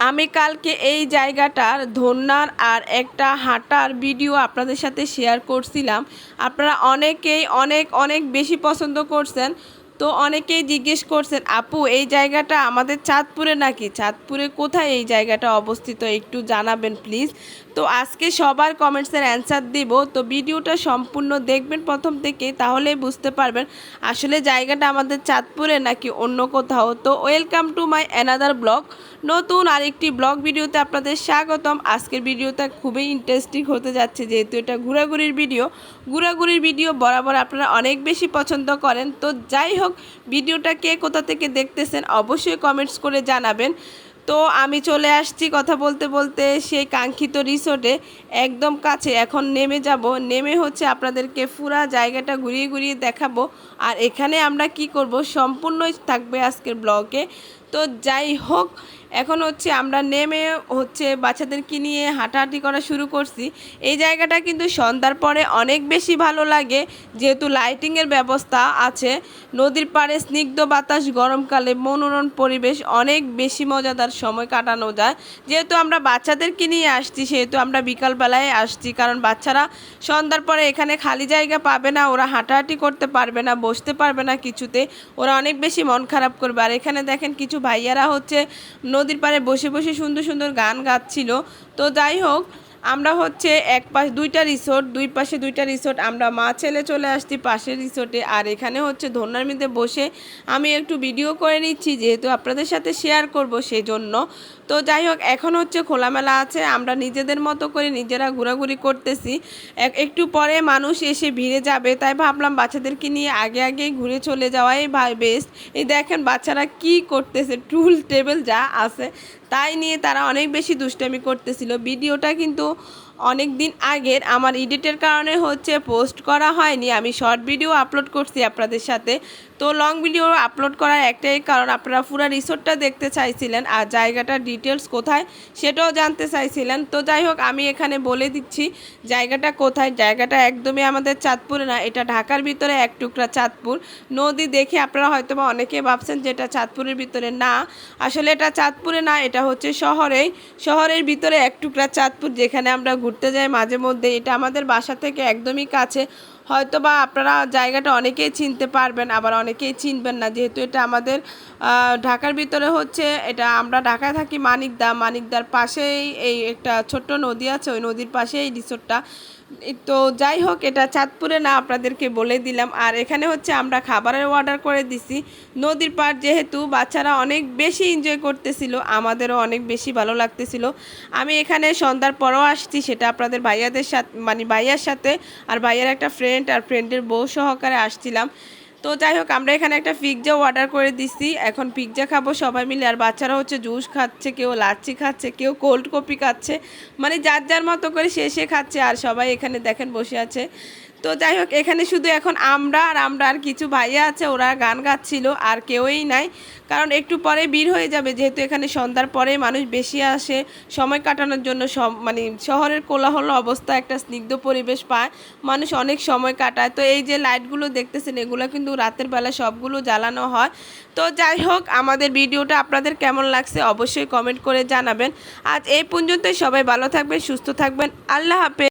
আমি কালকে এই জায়গাটার ধন্যার আর একটা হাঁটার ভিডিও আপনাদের সাথে শেয়ার করছিলাম। আপনারা অনেকেই অনেক অনেক বেশি পছন্দ করছেন। তো অনেকেই জিজ্ঞেস করছেন, আপু, এই জায়গাটা আমাদের চাঁদপুরে নাকি? চাঁদপুরে কোথায় এই জায়গাটা অবস্থিত? একটু জানাবেন প্লিজ তো আজকে সবার কমেন্টসের অ্যান্সার দিব। তো ভিডিওটা সম্পূর্ণ দেখবেন প্রথম থেকে, তাহলেই বুঝতে পারবেন আসলে জায়গাটা আমাদের চাঁদপুরে নাকি অন্য কোথাও। তো welcome to my another blog নতুন আরেকটি ব্লগ ভিডিওতে আপনাদের স্বাগতম। আজকের ভিডিওটা খুবই ইন্টারেস্টিং হতে যাচ্ছে, যেহেতু এটা ঘোরাঘুরির ভিডিও। ঘোরাঘুরির ভিডিও বরাবর আপনারা অনেক বেশি পছন্দ করেন। তো যাই হোক ভিডিওটা কে কোথা থেকে দেখতেছেন অবশ্যই কমেন্টস করে জানাবেন। তো আমি চলে আসছি কথা বলতে বলতে সেই কাঙ্ক্ষিত রিসোর্টে, একদম কাছে। এখন নেমে যাব। নেমে হচ্ছে আপনাদেরকে পুরা জায়গাটা ঘুরিয়ে ঘুরিয়ে দেখাবো। আর এখানে আমরা কি করব? সম্পূর্ণই থাকবে আজকের ব্লগে তো যাই হোক, এখন হচ্ছে আমরা নেমে হচ্ছে বাচ্চাদেরকে নিয়ে হাঁটাহাঁটি করা শুরু করছি। এই জায়গাটা কিন্তু সন্ধ্যার পরে অনেক বেশি ভালো লাগে, যেহেতু লাইটিংয়ের ব্যবস্থা আছে। নদীর পাড়ে স্নিগ্ধ বাতাস, গরমকালে মনোরম পরিবেশ, অনেক বেশি মজাদার সময় কাটানো যায়। যেহেতু আমরা বাচ্চাদেরকে নিয়ে আসছি, সেহেতু আমরা বিকালবেলায় আসছি, কারণ বাচ্চারা সন্ধ্যার পরে এখানে খালি জায়গা পাবে না, ওরা হাঁটাহাঁটি করতে পারবে না, বসতে পারবে না কিছুতে, ওরা অনেক বেশি মন খারাপ করবে। আর এখানে দেখেন কিছু ভাইয়ারা হচ্ছে নদীর পাড়ে বসে বসে সুন্দর সুন্দর গান গাচ্ছিল। তো যাই হোক আমরা হচ্ছে এক পাশ দুইটা রিসোর্ট, দুই পাশে দুইটা রিসোর্ট, আমরা মা ছেলে চলে আসছি পাশের রিসোর্টে। আর এখানে হচ্ছে ধন্যার মধ্যে বসে আমি একটু ভিডিও করে নিচ্ছি, যেহেতু আপনাদের সাথে শেয়ার করব সেই জন্য তো যাই হোক, এখন হচ্ছে খোলামেলা আছে, আমরা নিজেদের মতো করে নিজেরা ঘোরাঘুরি করতেছি। এক, একটু পরে মানুষ এসে ভিড়ে যাবে, তাই ভাবলাম বাচ্চাদেরকে নিয়ে আগে আগে ঘুরে চলে যাওয়াই ভাই বেস্ট এই দেখেন বাচ্চারা কি করতেছে, টুল টেবিল যা আছে। তাই নিয়ে তারা অনেক বেশি দুষ্টামি করতেছিল। ভিডিওটা কিন্তু অনেক দিন আগের। আমার এডিটের কারণে হচ্ছে পোস্ট করা হয়নি। আমি শর্ট ভিডিও আপলোড করছি আপনাদের সাথে। তো লং ভিডিও আপলোড করার একটাই কারণ, আপনারা পুরো রিসোর্টটা দেখতে চাইছিলেন আর জায়গাটার ডিটেলস কোথায় সেটাও জানতে চাইছিলেন। তো যাই হোক, আমি এখানে বলে দিচ্ছি, জায়গাটা কোথায়? জায়গাটা একদমই আমাদের চাঁদপুরে না, এটা ঢাকার ভিতরে এক টুকরা চাঁদপুর। নদী দেখে আপনারা হয়তো বা অনেকে ভাবছেন যে এটা চাঁদপুরের ভিতরে। না, আসলে এটা চাঁদপুরে না, এটা হচ্ছে শহরেই। শহরের ভিতরে এক টুকরা চাঁদপুর যেখানে আমরা ঘুরতে যাই মাঝে মধ্যে। এটা আমাদের বাসা থেকে একদমই কাছে। হয়তো বা আপনারা জায়গাটা অনেকেই চিনতে পারবেন, আবার অনেকেই চিনবেন না। যেহেতু এটা আমাদের ঢাকার ভিতরে হচ্ছে, এটা আমরা ঢাকায় থাকি মানিকদা। মানিকদার পাশেই এই একটা ছোট্ট নদী আছে, ওই নদীর পাশে এই রিসোর্টটা তো যাই হোক, এটা চাঁদপুরে না আপনাদেরকে বলে দিলাম। আর এখানে হচ্ছে আমরা খাবারের অর্ডার করে দিছি। নদীর পাড় যেহেতু বাচ্চারা অনেক বেশি এনজয় করতেছিল, আমাদেরও অনেক বেশি ভালো লাগতেছিল। আমি এখানে সন্ধ্যার পরও আসছি, সেটা আপনাদের ভাইয়াদের সাথে মানে ভাইয়ার সাথে আর ভাইয়ার একটা ফ্রেন্ড আর ফ্রেন্ডের বউ সহকারে আসছিলাম। তো যাই হোক, আমরা এখানে একটা পিৎজা অর্ডার করে দিছি। এখন পিৎজা খাব সবাই মিলে। আর বাচ্চারা হচ্ছে জুস খাচ্ছে, কেউ লাচ্ছি খাচ্ছে, কেউ কোল্ড কপি খাচ্ছে। মানে যার যার মতো করে সে সে খাচ্ছে। আর সবাই এখানে দেখেন বসে আছে। তো যাই হোক, এখানে শুধু এখন আমরা আর আমরা আর কিছু ভাইয়া আছে, ওরা গান গাচ্ছিল, আর কেউই নাই। কারণ একটু পরে বীর হয়ে যাবে, যেহেতু এখানে সন্ধ্যার পরে মানুষ বেশি আসে, সময় কাটানোর জন্য সব মানে শহরের কোলাহল অবস্থা, একটা স্নিগ্ধ পরিবেশ পায়, মানুষ অনেক সময় কাটায়। তো এই যে লাইটগুলো দেখতেছেন, এগুলো কিন্তু রাতের বেলা সবগুলো জ্বালানো হয়। তো যাই হোক, আমাদের ভিডিওটা আপনাদের কেমন লাগছে অবশ্যই কমেন্ট করে জানাবেন। আজ এই পর্যন্তই, সবাই ভালো থাকবেন, সুস্থ থাকবেন, আল্লাহ হাফেজ।